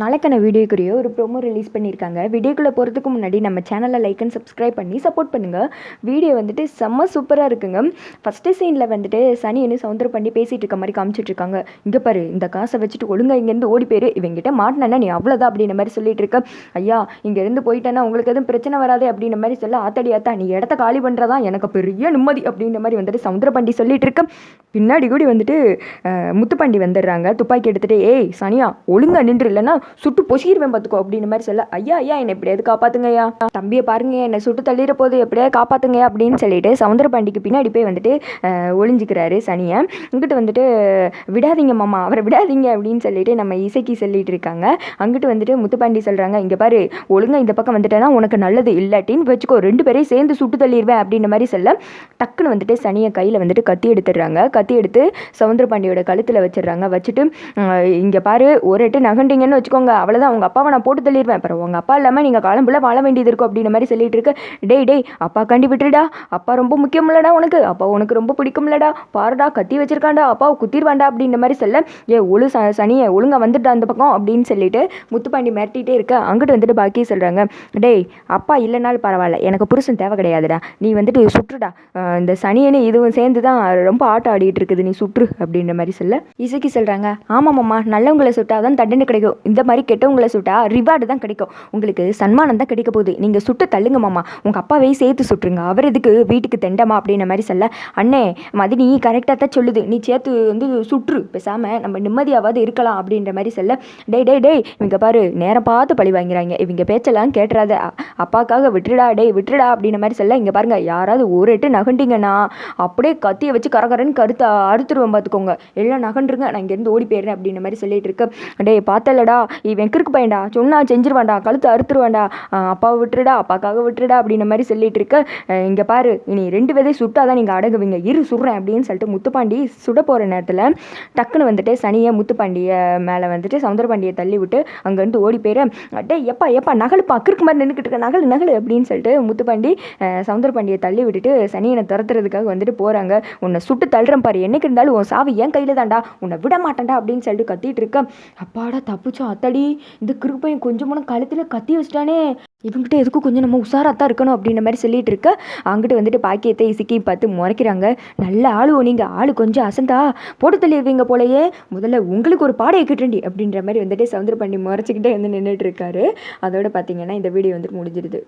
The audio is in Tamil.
நாளைக்கான வீடியோக்குரிய ஒரு ப்ரோமோ ரிலீஸ் பண்ணியிருக்காங்க. வீடியோக்குள்ளே போகிறதுக்கு முன்னாடி நம்ம சேனலை லைக் அண்ட் சப்ஸ்கிரைப் பண்ணி சப்போர்ட் பண்ணுங்கள் வீடியோ வந்துட்டு செம்ம சூப்பராக இருக்குங்க. ஃபஸ்ட்டு சீனில் வந்துட்டு சனி என்ன சவுந்தரம் பண்ணி பேசிகிட்டு இருக்க மாதிரி காமிச்சிட்ருக்காங்க இங்கே பாரு இந்த காசை வச்சுட்டு ஒழுங்கா இங்கேருந்து ஓடி போயிரு. இவங்கிட்ட மாட்டினா நீ அவ்வளோதான் அப்படின்ற மாதிரி சொல்லிட்டு இருக்க. ஐயா இங்கேருந்து போயிட்டேன்னா உங்களுக்கு எதுவும் பிரச்சனை வராது அப்படின்ற மாதிரி சொல்ல ஆத்தடி ஆத்தா நீ இடத்த காலி பண்ணுறதா எனக்கு பெரிய நிம்மதி அப்படின்ற மாதிரி வந்துட்டு சவுந்தரபாண்டி சொல்லிட்டு இருக்க. பின்னாடி கூடி வந்துட்டு முத்துப்பாண்டி வந்துடுறாங்க. துப்பாக்கி எடுத்துகிட்டு ஏய் சனியா ஒழுங்காக நின்று இல்லைன்னா சுட்டு பொசிடுவேன் பார்த்துக்கோ அப்படின்ற மாதிரி சொல்ல ஐயா ஐயா என்னை எப்படியாவது காப்பாத்துங்கய்யா. தம்பியை பாருங்க என்னை சுட்டு தள்ளிட போது எப்படியாவது காப்பாத்துங்கய்யா அப்படின்னு சொல்லிட்டு சவுந்தரபாண்டிக்கு பின்னாடி போய் வந்துட்டு ஒளிஞ்சிக்கிறாரு சனியை. இங்கிட்டு வந்துட்டு விடாதீங்க மாமா அவரை விடாதீங்க அப்படின்னு சொல்லிட்டு நம்ம இசைக்கு சொல்லிட்டு இருக்காங்க. அங்கிட்டு வந்துட்டு முத்துப்பாண்டி சொல்றாங்க இங்க பாரு ஒழுங்கா இந்த பக்கம் வந்துட்டேன்னா உனக்கு நல்லது இல்லாட்டின்னு வச்சுக்கோ ரெண்டு பேரையும் சேர்ந்து சுட்டு தள்ளிடுவேன் அப்படின்ற மாதிரி சொல்ல டக்குன்னு வந்துட்டு சனியை கையில் வந்துட்டு கத்தி எடுத்துடுறாங்க. கத்தி எடுத்து சவுந்தரபாண்டியோட கழுத்தில் வச்சிடுறாங்க. வச்சுட்டு இங்கே பாரு ஒரு எட்டு நகண்டிங்கன்னு வச்சுக்கோங்க அவ்வளோதான் உங்கள் அப்பாவை நான் போட்டு தள்ளிடுவேன் அப்புறம் உங்கள் அப்பா இல்லாமல் நீங்கள் காலம்புல வாழ வேண்டியது இருக்கும் அப்படின்ற மாதிரி சொல்லிட்டு இருக்க. டேய் டேய் அப்பா கண்டி விட்டுடா அப்பா ரொம்ப முக்கியமில்லடா உனக்கு. அப்பா உனக்கு ரொம்ப பிடிக்கும்லடா. பாருடா கத்தி வச்சிருக்காண்டா அப்பாவை குத்திடுவாண்டா அப்படின்ற மாதிரி சொல்ல ஏ ஒழு ச சனியை ஒழுங்கா வந்துட்டா அந்த பக்கம் அப்படின்னு சொல்லிட்டு முத்துப்பாண்டி மிரட்டிகிட்டே இருக்க. அங்கிட்டு வந்துட்டு பாக்கி சொல்கிறாங்க டேய் அப்பா இல்லைனாலும் பரவாயில்ல. எனக்கு புருஷன் தேவை கிடையாதுடா. நீ வந்துட்டு சுற்றுடா. இந்த சனியனு இதுவும் சேர்ந்து தான் ரொம்ப ஆட்டம் ஆடிட்டு இருக்குது. நீ சுற்று அப்படின்ற மாதிரி சொல்ல. இசைக்கு சொல்கிறாங்க ஆமாம் மாமா. நல்லவங்களை சுட்டால் தான் தண்டனை கிடைக்கும். இந்த மாதிரி கெட்டவங்களை சுட்டா ரிவார்டு தான் கிடைக்கும். உங்களுக்கு சன்மானம் தான் கிடைக்க போகுது. நீங்கள் சுட்டு தள்ளுங்க மாமா. உங்கள் அப்பாவையும் சேர்த்து சுட்டுருங்க. அவர் எதுக்கு வீட்டுக்கு தெண்டமா அப்படின்ற மாதிரி சொல்ல அண்ணே மதினி கரெக்டாக தான் சொல்லுது. நீ சேர்த்து வந்து சுற்று பேசாமல் நம்ம நிம்மதியாவது இருக்கலாம். அப்படின்ற மாதிரி சொல்ல டேய் டே டேய் இவங்க பாரு நேரம் பார்த்து பழி வாங்கிறாங்க. இவங்க பேச்செல்லாம் கேட்டுறாத. அப்பாக்காக விட்டுடா டே விட்டுடா அப்படின்ற மாதிரி சொல்ல இங்கே பாருங்கள் யாராவது ஒரு எட்டு நகண்டிங்கன்னா அப்படியே கத்தியை வச்சு கரகரன்னு கருத்தை அறுத்துருவேன் பார்த்துக்கோங்க எல்லாம் நகண்டுருங்க. நான் இங்கேருந்து ஓடி போயிடுறேன். அப்படின்ற மாதிரி சொல்லிட்டு இருக்க. டேய் பார்த்தலடா இவன் கிறுக்கு பையன்டா சொன்னா செஞ்சிருவான்டா கழுத்து அறுத்துருவான்டா. அப்பாவை விட்டுருடா அப்பாக்காக விட்டுருடா அப்படின்ற மாதிரி சொல்லிட்டு இருக்க இங்கே பாரு இனி ரெண்டு பேரையும் சுட்டாதான் நீங்கள் அடங்குவீங்க இரு சுடுறேன் அப்படின்னு சொல்லிட்டு முத்துப்பாண்டி சுட போகிற நேரத்தில் டக்குன்னு வந்துட்டு சனியை முத்துப்பாண்டியை மேலே வந்துட்டு சவுந்தரபாண்டியை தள்ளி விட்டு அங்கேருந்து ஓடி போயிரு. டேய் எப்பா எப்பா நகலுப்பா கிறுக்கு மாதிரி நின்றுக்கிட்டு இருக்க. நகல் நகல் அப்படின்னு சொல்லிட்டு முத்துப்பாண்டி சவுந்தரபாண்டியை தள்ளி விட்டுட்டு சனியனை துரத்துறதுக்காக வந்துட்டு போகிறாங்க உன்னை சுட்டு தள்ளுறேன் பாரு. என்னைக்கு இருந்தாலும் உன் சாவி என் கையில் தான்டா. உன்னை விட மாட்டேன்டா அப்படின்னு சொல்லிட்டு கத்திட்டு இருக்க. அப்பாடா தப்பிச்சோம். அத்தாடி இந்த கிறுக்கு பையன் கொஞ்சம் கூட கத்தி வச்சிட்டானே. இவங்ககிட்ட எதுக்கும் கொஞ்சம் நம்ம உஷாராக தான் இருக்கணும் அப்படின்ற மாதிரி சொல்லிட்டு இருக்க. அங்கிட்ட வந்துட்டு பாக்கியத்தை இசுக்கி பார்த்து முறைக்கிறாங்க. நல்ல ஆளுவோ நீங்கள் ஆளு கொஞ்சம் அசந்தா. போட்டு தள்ளிடுவீங்க போலயே. முதல்ல உங்களுக்கு ஒரு பாடையை கிட்டண்டி அப்படின்ற மாதிரி வந்துட்டு சவுந்தர பண்ணி முறைச்சிக்கிட்டே வந்து நின்றுட்டு இருக்காரு. அதோட பார்த்தீங்கன்னா இந்த வீடியோ வந்துட்டு முடிஞ்சிருது.